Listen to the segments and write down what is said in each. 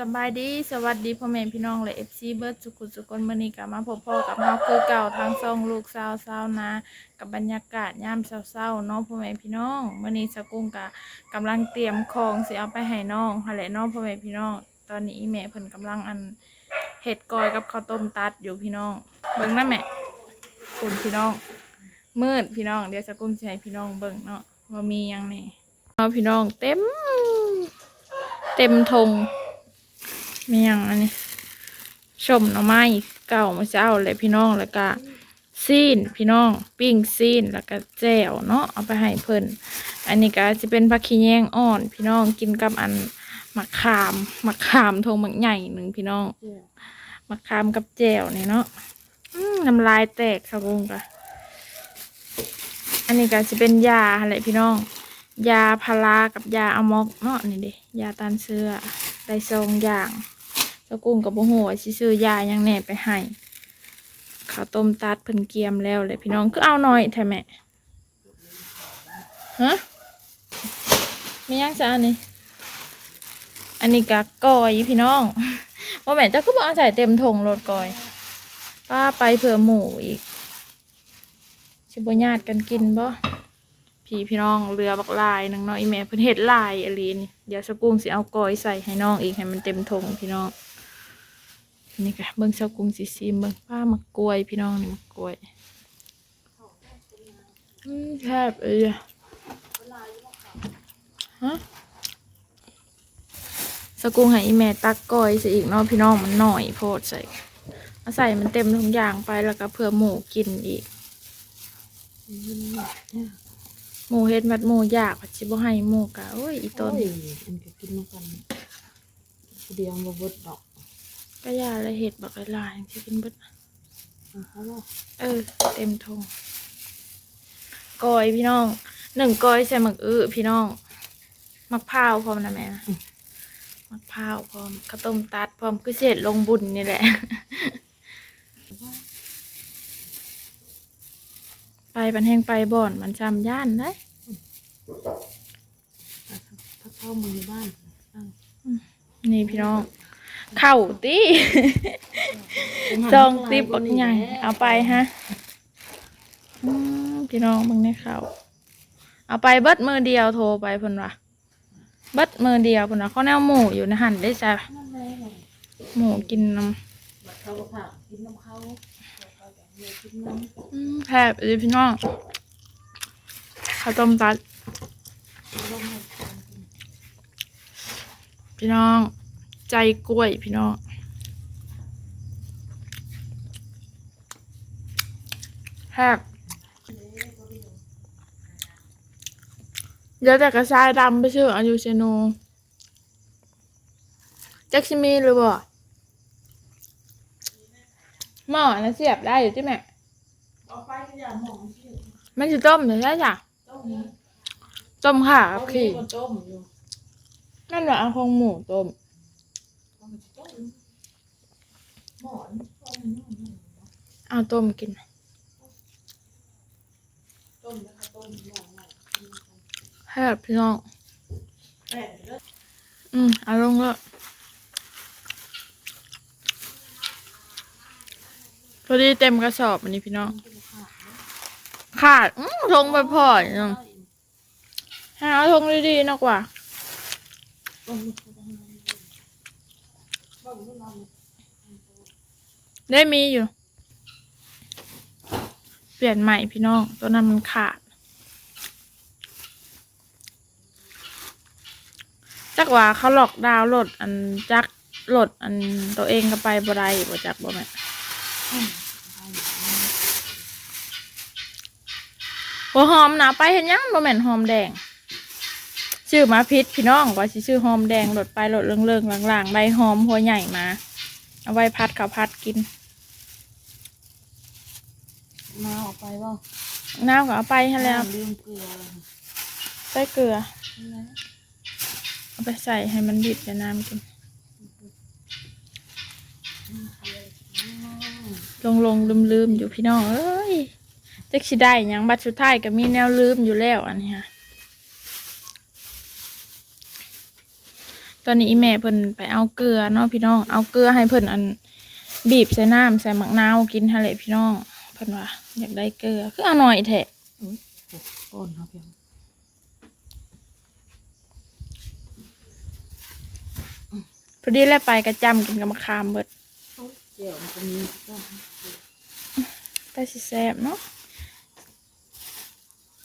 สบายดีสวัสดีพ่อแม่พี่น้องและเอฟซีเบิร์ดสุขุสุกนมื่อนี้กลับมาพบพ่อกับเฮาคือเก่าทางซ่องลูกสาวสาวนากับบรรยากาศยามเศร้าๆเนาะพ่อแม่พี่น้องมื่อนี้สกุ้งกะกำลังเตรียมของสิเอาไปให้น้องหั่นแหละน้องพ่อแม่พี่น้อง ตอนนี้แม่เพิ่นกำลังอันเห็ดกอยกับข้าวต้มตัดอยู่พี่น้อง เบิ่งนะแม่คุณพี่น้อง มืดพี่น้องเดี๋ยวสกุ้งจะให้พี่น้องเบิ่งเนาะว่ามียังแหนี่เอาพี่น้องเต็ม เต็มทง มีอย่างอันนี้ชมหน่อไม้เก่ามาเช้าเลยพี่น้องแล้วก็ซีนพี่น้องปิ้งซีนแล้วก็แจ่วเนาะเอาไปให้เพิ่นอันนี้ก็จะเป็นผักขี้แยงอ่อน พี่น้องกินกับอันมะขามมะขามทงมักใหญ่หนึ่งพี่น้องมะขามกับแจ่วนี่เนาะน้ำลายแตกค่ะวงกะอันนี้ก็จะเป็นยาอะไรพี่น้อง ยาพารากับยาอะมอกเนาะนี่เด้ยาต้านเชื้อได้สองอย่าง เจ้ากุ้งกับโบหัวาสิซื้อยายังแหน่ไปให้ข้าวต้มตัดเพิ่นเกียมแล้วเลยพี่น้องคือเอาหน่อยแท้แม่ฮะไม่ยังจะอันนี้อันนี้กะกอยพี่น้องว่าแม่เจ้าก็บอกเอาใส่เต็มถงรถกอยป้าไปเผื่อหมูอีกชิบญาติกันกินบ่พี่พี่น้องเรือบักลายนึงนาะอีแม่เพิ่นเฮ็ดลายอะไรนี่เดี๋ยวสกุ้งสิเอากอยใส่ให้น้องอีกให้มันเต็มทงพี่น้อง นี่ค่ะเบิ่งเสกุ้งสิซีเบิ่งป้ามะกล้วยพี่น้องนี่มะกล้วยอืมแทบเอ้ยฮะสกุ้งให้อีแม่ตักก้อยใส่อีกเนาะพี่น้องมันหน่อยโพดใส่เอาใส่มันเต็มทุกอย่างไปแล้วก็เพื่อหมูกินอีกหมูเฮ็ดมัดหมูยากผัชิบ่ให้หมูกะโอ้ยอีต้นอันก็กินมากันเดียวบ่บดดอก ก็ยาและเห็ดบักหลายๆที่กินเบิดเอาเขาว่าเออ เต็มทงกอยพี่น้องหนึ่งกอยใส่หมักอื้อพี่น้องมักพร้าวพร้อมนะแม่นะมักพร้าวพร้อมข้าวต้มตัดพร้อมคือเศษลงบุญนี่แหละ ไปบันแห้งไปบ่อนมันจำย่านได้ถ้าเข้ามาในบ้านตั้งนี่พี่น้อง เข่าตีจองติบบักใหญ่ เอาไปฮะอืมพี่น้องมึงในเขาเอาไปเบิดมือเดียวโทรไปเพิ่นว่าเบิดมือเดียวเพิ่นว่าเขาแนวหมูอยู่ในหันได้จ้ะนั่นแหละหมูกินน้บัดเขาก็ค่ะกินน้ำเขาเขาก็อยากกินน้ำอืมแพบเลยพี่น้องข้าวต้มตัดำลงให้พี่น้อง ใจกล้วยพี่น้องแพบเดี๋ยวแต่กระชายดำไปชื่ออายุเซโนแจ็คชิมีหรือเปล่าหม้อนะเสียบได้อยู่ที่แม่เอาไปก็อย่าหมองที่มันจะต้มหรือใช่จ้ะต้มต้มค่ะเอาโอเคมันต้มอยู่นั่นแหละเอาของหมูต้ม เอามันต้มหมอนต้ม เอาต้มกิน ต้มแล้วก็ต้มหมอนหน่อยแพบพี่น้องแป้งเด้ออืมเอาลงก็พอดีเต็มกระสอบอันนี้พี่น้อง ขาดอืมทงไปพอเนาะหาทงดีๆนะกว่า ได้มีอยู่ เปลี่ยนใหม่พี่น้อง ตัวนั้นมันขาด จักว่าเขาหลอกดาวโหลดอันจักโหลดอันตัวเองก็ไปบ่ได้บ่จักบ่แม่หัวหอมนะไปเห็นยังบ่แม่นหอมแดงชื่อมาพิษพี่น้องว่าสิชื่อหอมแดงหลดไปหลดเรื่องๆล่างๆใบหอมหัวใหญ่มา เอาไว้พัดข้าวพัดกิน มาออกไปว่าน้ำก็เอาไปให้แล้วลืมเกลือใส่เกลือ เอาไปใส่ให้มันดิบจะน้ำกิน ลงลงลืมลืมๆอยู่พี่น้อง เอ้ยเจ๊กสิได้หยังบัตรสุดท้ายก็มีแนวลืมอยู่แล้วอันนี้ค่ะ ตอนนี้อีแม่เพิ่นไปเอาเกลือเนาะพี่น้อง เอาเกลือให้เพิ่นอันบีบใส่น้ำใส่หมักนาวกินฮะเลยพี่น้องเพิ่นว่าอยากได้เกลือคือเอาหน่อยแท้ก้อนเขาเพียงพอดีแล้วไปกระจำกินกับมะขามเบิดเจียวมันจะมีก็ไปสิแซ่บเนาะ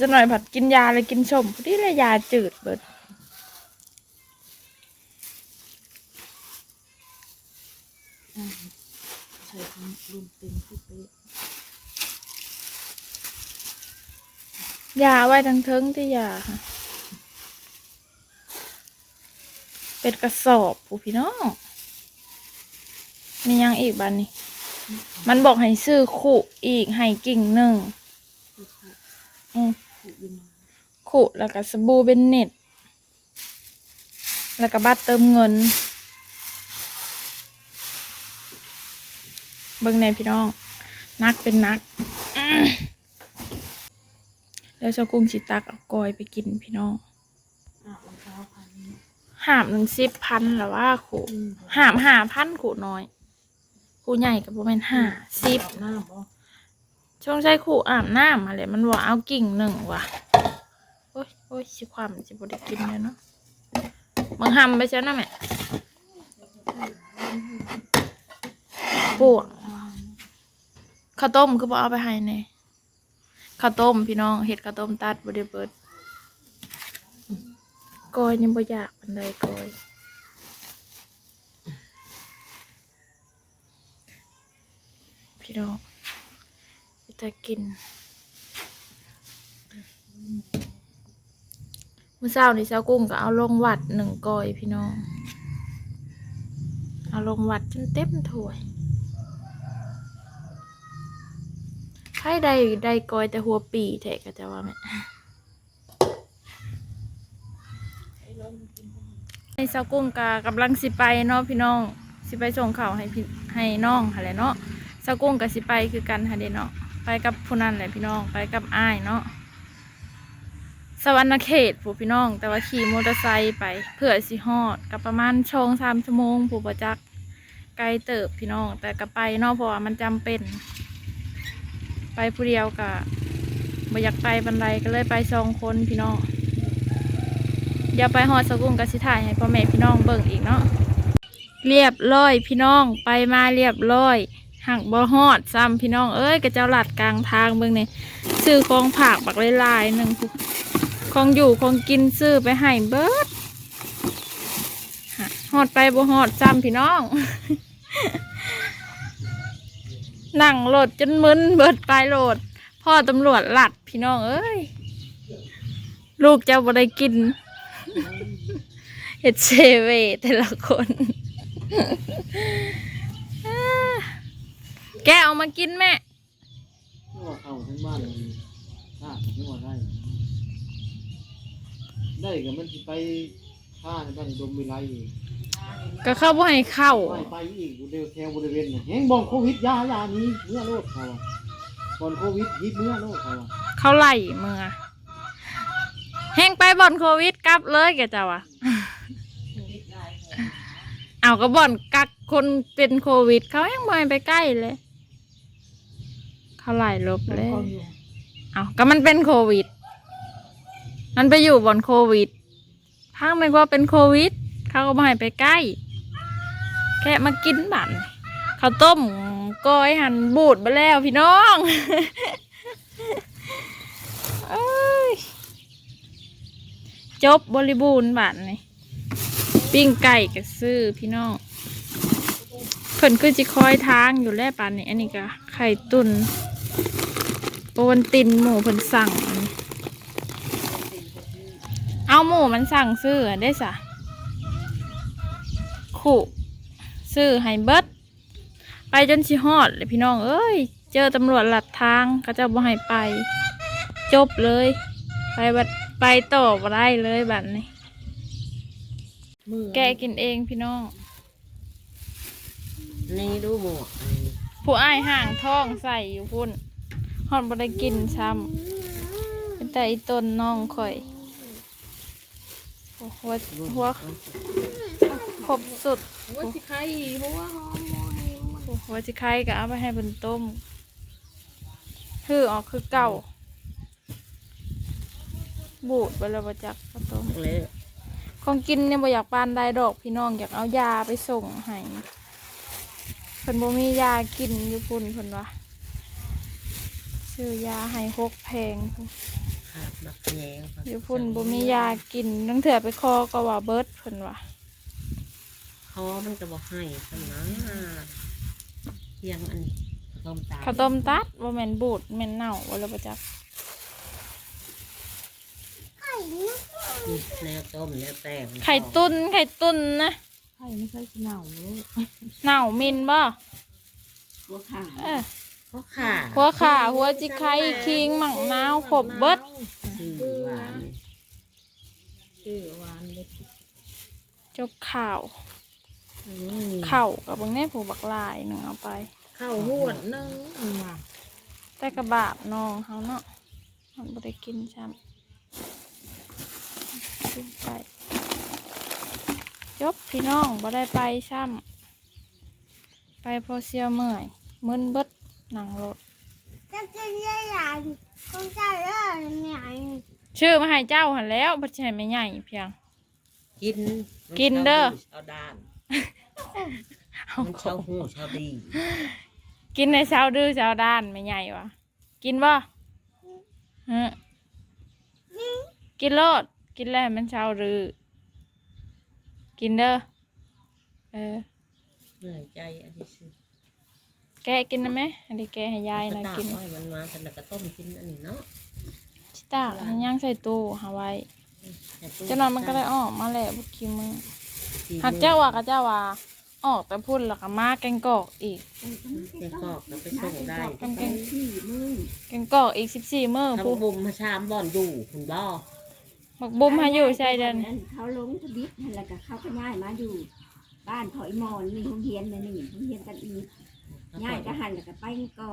จะหน่อยผัดกินยาเลยกินชมพอดีแล้วยาจืดเบิด ใช้ทั้งรุมเต็มที่เป๊ะยาไว้ทั้งเทิงที่ยาค่ะ เป็นกระสอบผู้พี่น้อง มียังอีกบ้านนี่ มันบอกให้ซื้อขู่อีกให้กิ่งหนึ่งที่ผูกอืมผูกยินขู่แล้วก็สบู่เบนเน็ต แล้วก็บัตรเติมเงิน เบิ่งในพี่น้อง นักเป็นนัก แล้วเจ้ากุ้งชิตักเอากอยไปกินพี่น้องอะรองเท้าพันนี้หามหนึ่งสิบพันหรือว่าขู่อืมหามหาพันขู่น้อยขู่ใหญ่กับประมาณห้าสิบหน้าบ่ช่วงใช้ขู่อาบน้ำมาเลยมันว่าเอากิ่งหนึ่งว่ะโอ้ยโอ้ยสิความสิบได้กินเลยเนาะมึงหำไปใช่นะแม่ปวง ข้าวต้มคือบ่เอาไปให้เน่ข้าวต้มพี่น้องเห็ดข้าวต้มตัดบ่ได้เบิดกอยยังบ่อยากปันใดกอยพี่น้องจะกินมื้อเช้านี่เช้ากุ้งก็เอาลงวัดหนึ่งกอยพี่น้อง เอาลงวัดจนเต็มถ้วย ใครได้ได้กอยแต่หัวปีแทะก็จะว่าแม่ในเช้ากุ้งก็กำลังสิไปเนาะพี่น้อง สิไปส่งข่าวให้พี่ให้น้องอะไรเนาะเสากุ้งกับสิไปคือกันค่ะเดเนาะไปกับผู้นั้นแหละพี่น้องไปกับอ้ายเนาะสวรรณเขตผู้พี่น้อง แต่ว่าขี่มอเตอร์ไซค์ไปเพื่อสิฮอดกับประมาณชงสามชั่วโมงผู้ประจักษ์ไกลเติบพี่น้อง แต่ก็ไปเนาะเพราะว่ามันจำเป็น ไปผู้เดียวกะบ่อยากไปบันไดก็เลยไปสองคนพี่น้องเดี๋ยวไปฮอดสกุ้งกับสิถ่ายให้พ่อแม่พี่น้องเบิ่งอีกเนาะเรียบร้อยพี่น้องไปมาเรียบร้อยหักบ่ฮอดซ้ำพี่น้องเอ้ยกระเจ้าหลัดกลางทางเบิ่งนี่ซื้อของผักบักลายๆหนึ่งของอยู่ของกินซื้อไปให้เบิดฮะฮอดไปบ่ฮอดซ้ำพี่น้อง นั่งโหลดจนมึนเบิดไปโหลด พ่อตำรวจหลัดพี่น้องเอ้ย ลูกเจ้าบ่ได้กินเฮ็ดเซเวแต่ละคน แกเอามากินแม่ว่าเข้าทั้งบ้านเลยถ้านี่ว่าได้ ได้ก็มันสิไปท่าในบ้านดมวิไลอี กก็เข้าบ่ให้เข้า ไปไปอีกเดียวแถวบริเวณเนี่ยแหงบองโควิดยายานี้เมื่อโลดเขาอะบอนโควิดยิบเมื่อโลดเขาอะเขาไล่มือแห้งไปบ่อนโควิดกลับเลยแกเจ้าอะเอาก็บ่อนกักคนเป็นโควิด เขายังไม่ไปใกล้เลย เขาไล่ลบเป็นเลยคนอยู่เอาก็มันเป็นโควิด มันไปอยู่บ่อนโควิดพังไม่ว่าเป็นโควิด เขาก็ไม่ให้ไปใกล้ แค่มากินบั่นข้าวต้มก้อยหันบูดไปแล้วพี่น้องเอ้ยจบบริบูรณ์บั่นนี่ปิ้งไก่กับซื้อพี่น้องเพิ่นคือจิคอยทางอยู่แล้วป่านนี้อันนี้ก็ไข่ตุนโอวันตินหมูเพิ่นสั่ง เอาหมูมันสั่งซื้อได้สะ ขู่ซื้อให้เบิดไปจนชิฮอดเลยพี่น้องเอ้ย เจอตำรวจหลัดทางเขาเจะบ่ให้ไป จบเลย ไปบัดไปต่อบ่ได้เลยบัดนี้มือแกกินเองพี่น้อง นี่ดูหมวกอันนี้ผู้อ้ายห่างท้องใส่อยู่พุ่นฮอดบ่ได้กินซ้ำเป็นแต่อีต้นน้องข่อยหัวหัว รบสุดหัวสิไข่หัวหอมหอยมันโอ้โหสิใครก็เอาไปให้เพิ่นต้มคือออกคือเก่า บูดไปแล้วบ่จักข้าวต้มเลยของกินเนี่ยบ่อยากปานได้ดอกพี่น้องอยากเอายาไปส่งให้เพิ่นบ่มียากินอยู่พุ่นเพิ่นว่าซื้อยาให้หกแพงพุ่นขาดบักแยงอยู่พุ่นบ่มียากินตั้งเถื่อไปคอก็ว่าเบิดเพิ่นว่า คอมันก็บอกให้ขนาดเพียงอันนี้ต้มตาข้าวต้มตัดบ่แม่นบูดแม่นเน่าบ่แล้วบ่จักแนวต้มแนวแต่งไข่ตุ้นไข่ตุ้นนะไข่ไม่ใช่เหน่าเลยเน่ามินบ่หัวขาเออหัวขาหัวขาหัวจิไข่คิงหมังนาวครบเบิดชื่อหวานชื่อหวานเลยจกข่าวอืม เข่ากับบางแน่ผูกบักลายหนึ่งเอาไปข้าวหวดหนึงว่ะแต่กระบาบน้องเขาเนาะมันบ่ได้กินซ้ำกินไปจบพี่น้องบ่ได้ไปซ้ำไปพอเสียวเมื่อยมึนเบิดหนังรถ จะกินได้หลายคงจะเลิกเนี่ยชื่อมาให้เจ้าหันแล้วบ่ใช่ไม่ใหญ่เพียง กินกินเด้อชาวด้าน เอามันขอชาวหูชาวดีกินในเช้าดื้อเช้าด้านไม่ใหญ่วะกินบ่ฮะกินโลด กินแล้วให้มันเช้าดื้อกินเด้อเออ เหนื่อยใจอันนี้สิแกะกินนะไหมอันนี้แกะให้ยายนะตากกินไว้มันมาแต่ละก็ต้มกินอันนี้เนาะชิตาให้ย่างใส่ตู้หาไว้ แต่ตู้เจ้านอนมันก็ได้ออกมาแล้วบุกิมึง สี่หักเจ้าว่ากับเจ้าว่าออกแต่พุ่นแล้วก็มาแกงกอกอีก แกงกอกเราไปส่งได้แกงแกงที่มือแกงกอกอีกสิบสี่มื้อทำผู้บุมมาชามบ่อนอยู่คุณบ่บักบุ้มให้อยู่ใช่เดินเขาลงทวิตนั่นแหละก็เขาก็ย้ายมาอยู่ บ้านถอยมอนนี่โรงเรียนนะนี่โรงเรียนกันอีกย้ายก็หันแล้วก็ไปก็